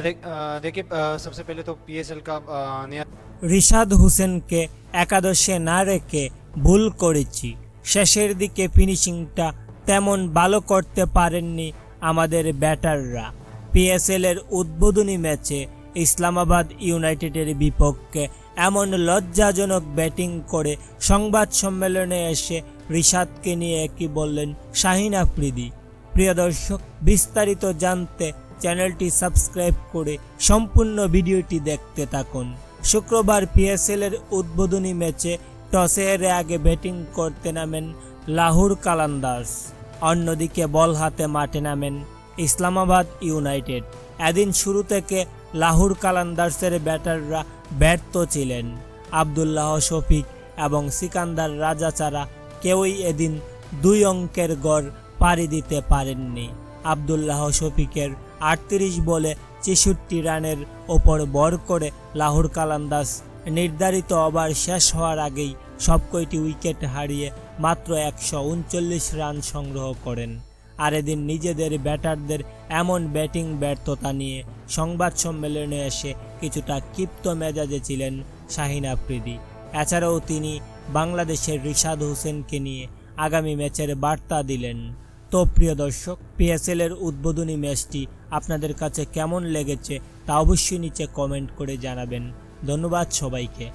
देख- अ, देखिए अ, सबसे पहले तो पीएसएल का अ, नया রিশাদ হোসেনকে একাদশে না রেখে ভুল করেছি শেষের দিকে ফিনিশিংটা তেমন ভালো করতে পারেননি আমাদের ব্যাটাররা পিএসএল এর উদ্বোধনী ম্যাচে ইসলামাবাদ ইউনাইটেডের বিপক্ষে এমন লজ্জাজনক ব্যাটিং করে সংবাদ সম্মেলনে এসে রিশাদকে নিয়ে কি বললেন শাহিন আফ্রিদি প্রিয় দর্শক বিস্তারিত জানতে চ্যানেলটি সাবস্ক্রাইব করে সম্পূর্ণ ভিডিওটি দেখতে থাকুন। শুক্রবার পিএসএল এর উদ্বোধনী ম্যাচে টসে আগে ব্যাটিং করতে নামেন লাহুর কালান্দার্স অন্যদিকে বল হাতে মাঠে নামেন ইসলামাবাদ ইউনাইটেড। এদিন শুরু থেকে লাহুর কালান্দার্সের ব্যাটাররা ব্যর্থ ছিলেন। আবদুল্লাহ, শফিক এবং সিকান্দার রাজা ছাড়া কেউই এদিন দুই অঙ্কের গড় পাড়ি দিতে পারেননি। আবদুল্লাহ, শফিকের আটত্রিশ বলে ছেষট্টি রানের ওপর বর করে লাহোর কালান্দাস নির্ধারিত ওভার শেষ হওয়ার আগেই সব কয়টি উইকেট হারিয়ে মাত্র একশো উনচল্লিশ রান সংগ্রহ করেন। আর এদিন নিজেদের ব্যাটারদের এমন ব্যাটিং ব্যর্থতা নিয়ে সংবাদ সম্মেলনে এসে কিছুটা ক্ষিপ্ত মেজাজে ছিলেন শাহিন আফ্রিদি। এছাড়াও তিনি বাংলাদেশের রিশাদ হোসেনকে নিয়ে আগামী ম্যাচের বার্তা দিলেন। তো প্রিয় দর্শক পিএসএল এর উদ্বোধনী ম্যাচটি আপনাদের কাছে কেমন লেগেছে তা অবশ্যই নিচে কমেন্ট করে জানাবেন। ধন্যবাদ সবাইকে।